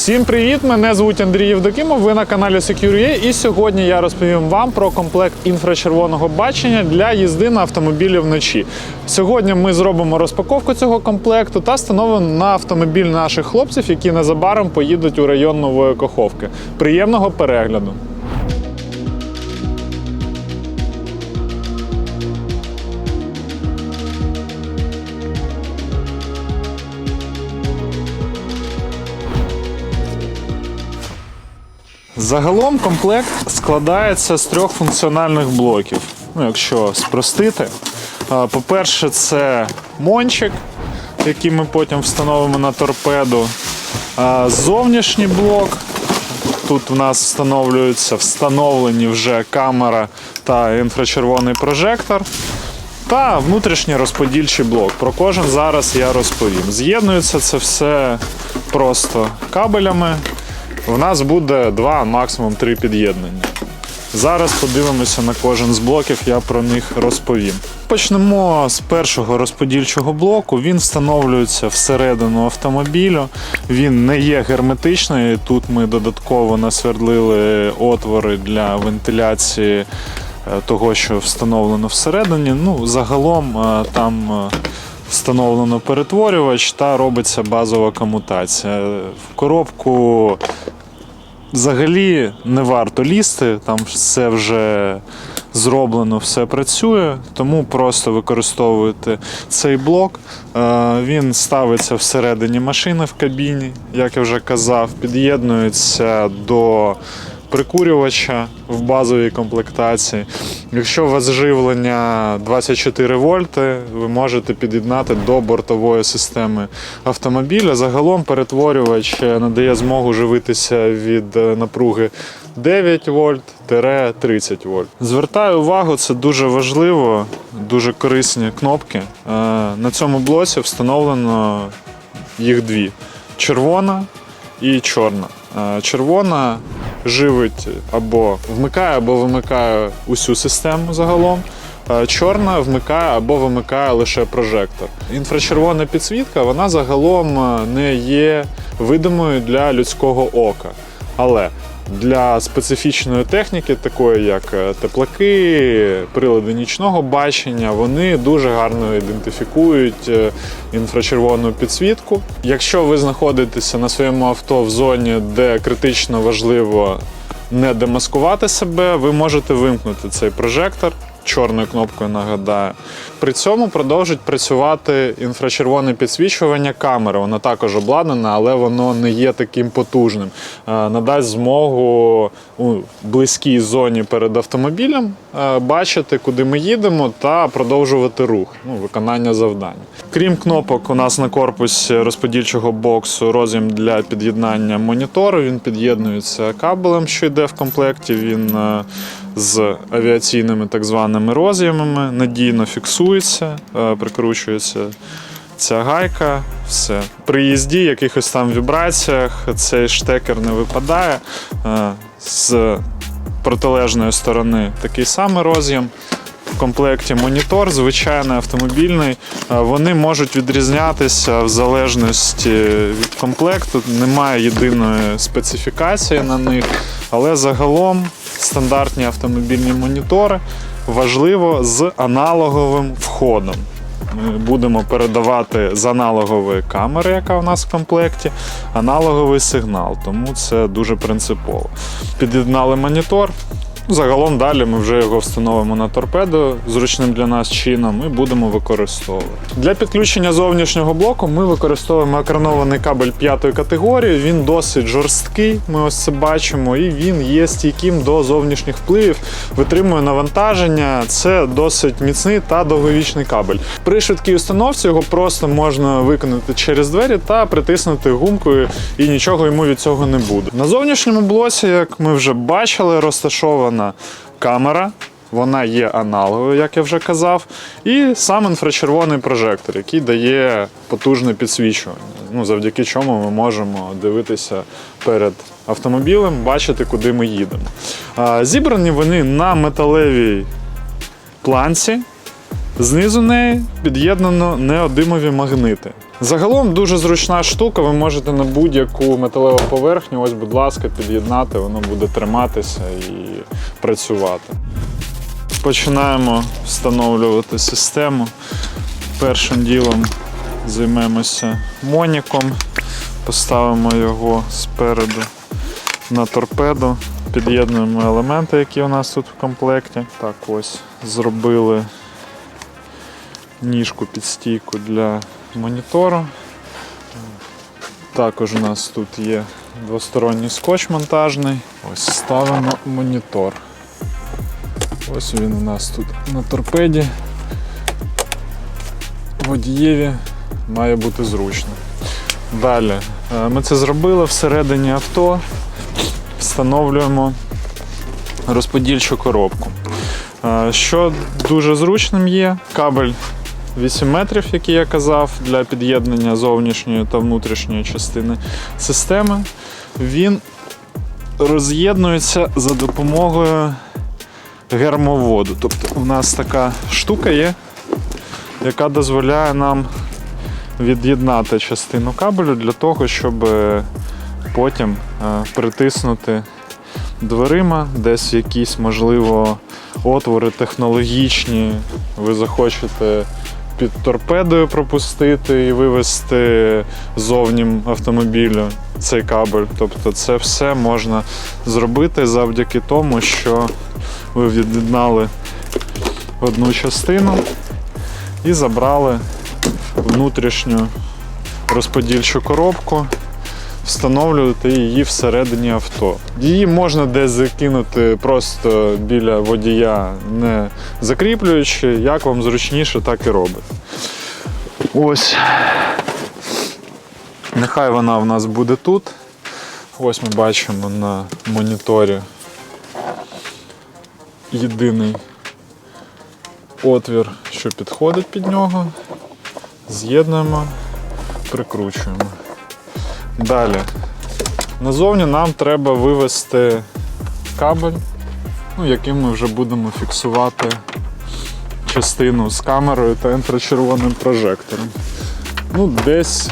Всім привіт! Мене звуть Андрій Євдокімов. Ви на каналі Secure.ua і сьогодні я розповім вам про комплект інфрачервоного бачення для їзди на автомобілі вночі. Сьогодні ми зробимо розпаковку цього комплекту та встановимо на автомобіль наших хлопців, які незабаром поїдуть у район Нової Коховки. Приємного перегляду! Загалом комплект складається з трьох функціональних блоків. Ну, якщо спростити. По-перше, це мончик, який ми потім встановимо на торпеду. Зовнішній блок. Тут в нас встановлюються встановлені вже камера та інфрачервоний прожектор. Та внутрішній розподільчий блок. Про кожен зараз я розповім. З'єднується це все просто кабелями. В нас буде два, максимум три під'єднання. Зараз подивимося на кожен з блоків, я про них розповім. Почнемо з першого розподільчого блоку. Він встановлюється всередину автомобілю. Він не є герметичний. Тут ми додатково насвердлили отвори для вентиляції е, того, що встановлено всередині. Ну, загалом е, там е, встановлено перетворювач та робиться базова комутація. В коробку взагалі не варто лізти, там все вже зроблено, все працює, тому просто використовуєте цей блок. Е, Він ставиться всередині машини в кабіні, як я вже казав, під'єднується до прикурювача в базовій комплектації. Якщо у вас живлення 24 вольти, ви можете під'єднати до бортової системи автомобіля. Загалом перетворювач е, надає змогу живитися від е, напруги 9 вольт 30 вольт. Звертаю увагу, це дуже важливо, дуже корисні кнопки. Е, На цьому блоці встановлено їх дві: червона і чорна. Червона живить або вмикає, або вимикає усю систему загалом. Е, Чорна вмикає або вимикає лише прожектор. Інфрачервона підсвітка вона загалом е, не є видимою для людського ока. Але для специфічної техніки, такої як е, теплаки, прилади нічного бачення, вони дуже гарно ідентифікують е, інфрачервону підсвітку. Якщо ви знаходитеся на своєму авто в зоні, де критично важливо не демаскувати себе, ви можете вимкнути цей прожектор. Чорною кнопкою нагадаю. При цьому продовжить працювати інфрачервоне підсвічування камери. Воно також обладнане, але воно не є таким потужним. Е, Надасть змогу у близькій зоні перед автомобілем е, бачити, куди ми їдемо, та продовжувати рух, ну, виконання завдань. Крім кнопок, у нас на корпусі розподільчого боксу роз'єм для під'єднання монітору. Він під'єднується кабелем, що йде в комплекті. Він е, з авіаційними так званими роз'ємами надійно фіксується, е, прикручується ця гайка. Все. При їзді, якихось там вібраціях, цей штекер не випадає. Е, З протилежної сторони такий самий роз'єм. В комплекті монітор, звичайний автомобільний. Е, Вони можуть відрізнятися в залежності від комплекту. Немає єдиної специфікації на них, але загалом стандартні автомобільні монітори важливо з аналоговим входом. Ми будемо передавати з аналогової камери, яка у нас в комплекті, аналоговий сигнал, тому це дуже принципово. Під'єднали монітор. Загалом далі ми вже його встановимо на торпеду зручним для нас чином і будемо використовувати. Для підключення зовнішнього блоку ми використовуємо екранований кабель п'ятої категорії. Він досить жорсткий, ми ось це бачимо, і він є стійким до зовнішніх впливів, витримує навантаження. Це досить міцний та довговічний кабель. При швидкій установці його просто можна виконати через двері та притиснути гумкою, і нічого йому від цього не буде. На зовнішньому блоці, як ми вже бачили, розташована камера. Вона є аналогою, як я вже казав, і сам інфрачервоний прожектор, який дає потужне підсвічування, ну, завдяки чому ми можемо дивитися перед автомобілем, бачити, куди ми їдемо. Зібрані вони на металевій планці. Знизу неї під'єднано неодимові магнити. Загалом дуже зручна штука, ви можете на будь-яку металеву поверхню, ось, будь ласка, під'єднати, воно буде триматися і працювати. Починаємо встановлювати систему. Першим ділом займемося моніком, поставимо його спереду на торпеду, під'єднуємо елементи, які у нас тут в комплекті. Так, ось зробили ніжку під стійку для монітору. Також у нас тут є двосторонній скотч монтажний. Ось ставимо монітор. Ось він у нас тут на торпеді. Водієві має бути зручно. Далі е, ми це зробили всередині авто, встановлюємо розподільчу коробку. Е, Що дуже зручним є, кабель 8 метрів, який я казав, для під'єднання зовнішньої та внутрішньої частини системи. Він роз'єднується за допомогою гермоводу. Тобто у нас така штука є, яка дозволяє нам від'єднати частину кабелю для того, щоб е, потім е, притиснути дверима, десь якісь, можливо, отвори технологічні, ви захочете під торпедою пропустити і вивести зовні автомобілю цей кабель. Тобто це все можна зробити завдяки тому, що ви від'єднали одну частину і забрали внутрішню розподільчу коробку, встановлювати її всередині авто. Її можна десь закинути просто біля водія, не закріплюючи, як вам зручніше, так і робите. Ось. Нехай вона в нас буде тут. Ось ми бачимо на моніторі єдиний отвір, що підходить під нього. З'єднуємо, прикручуємо. Далі. Назовні нам треба вивести кабель, ну, яким ми вже будемо фіксувати частину з камерою та інфрачервоним прожектором. Ну, десь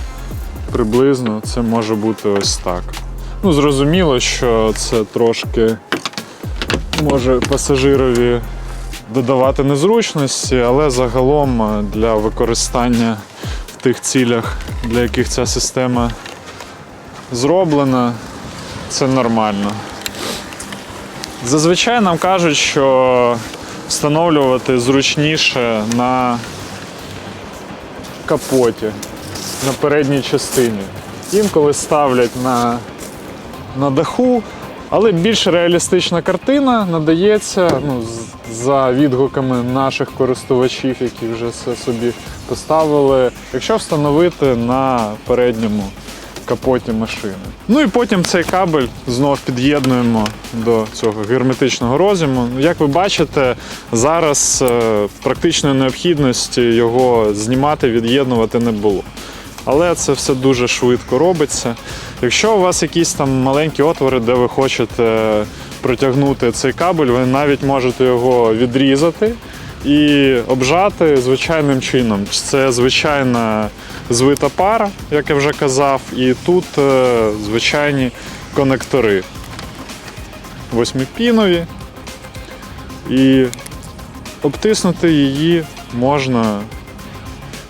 приблизно це може бути ось так. Ну, зрозуміло, що це трошки може пасажирові додавати незручності, але загалом е, для використання в тих цілях, для яких ця система зроблена, це нормально. Зазвичай нам кажуть, що встановлювати зручніше на капоті, на передній частині. Інколи ставлять на, на даху, але більш реалістична картина надається ну, за відгуками наших користувачів, які вже це собі поставили, якщо встановити на передньому капоті машини. Ну і потім цей кабель знов під'єднуємо до цього герметичного розіму. Ну, Як ви бачите, зараз е, практичної необхідності його знімати, від'єднувати не було. Але це все дуже швидко робиться. Якщо у вас якісь там маленькі отвори, де ви хочете протягнути цей кабель, ви навіть можете його відрізати і обжати звичайним чином. Це звичайна звита пара, як я вже казав, і тут е, звичайні конектори. Восьмипінові. І обтиснути її можна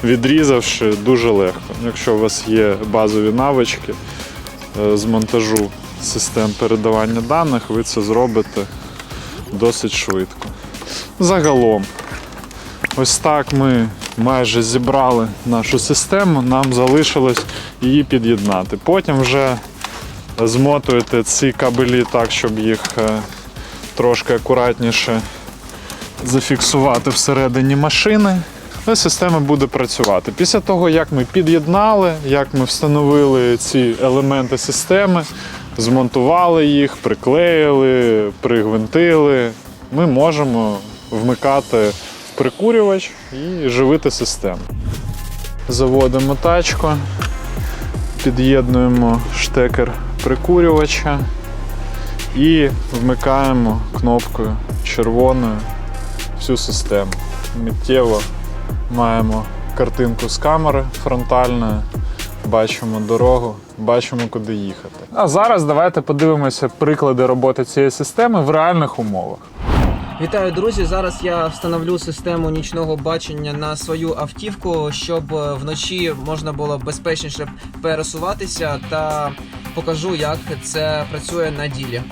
відрізавши дуже легко. Якщо у вас є базові навички е, з монтажу систем передавання даних, ви це зробите досить швидко. Загалом, ось так ми майже зібрали нашу систему, нам залишилось її під'єднати. Потім вже змотуєте ці кабелі так, щоб їх е, трошки акуратніше зафіксувати всередині машини. І система буде працювати. Після того, як ми під'єднали, як ми встановили ці елементи системи, змонтували їх, приклеїли, пригвинтили, ми можемо вмикати прикурювач і живити систему. Заводимо тачку, під'єднуємо штекер прикурювача і вмикаємо кнопкою червоною всю систему. Миттєво маємо картинку з камери фронтальної, бачимо дорогу, бачимо, куди їхати. А зараз давайте подивимося приклади роботи цієї системи в реальних умовах. Вітаю, друзі! Зараз я встановлю систему нічного бачення на свою автівку, щоб е, вночі можна було безпечніше пересуватися та покажу, як це працює на ділі.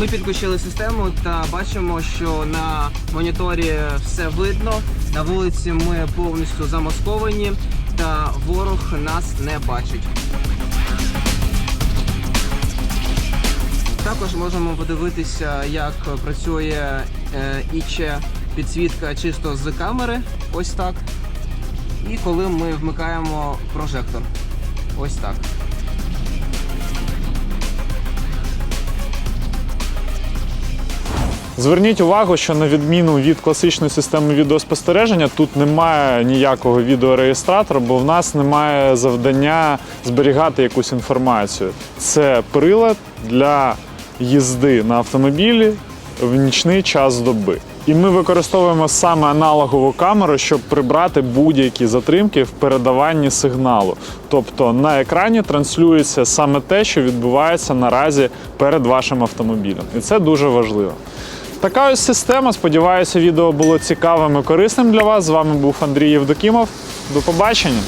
Ми підключили систему та бачимо, що на моніторі все видно. На вулиці ми повністю замасковані та ворог нас не бачить. Також можемо подивитися, як працює іче підсвітка чисто з камери. Ось так. І коли ми вмикаємо прожектор. Ось так. Зверніть увагу, що на відміну від класичної системи відеоспостереження, тут немає ніякого відеореєстратора, бо в нас немає завдання зберігати якусь інформацію. Це прилад для їзди на автомобілі в нічний час доби. І ми використовуємо саме аналогову камеру, щоб прибрати будь-які затримки в передаванні сигналу. Тобто на екрані транслюється саме те, що відбувається наразі перед вашим автомобілем. І це дуже важливо. Така ось система. Сподіваюся, відео було цікавим і корисним для вас. З вами був Андрій Євдокімов. До побачення!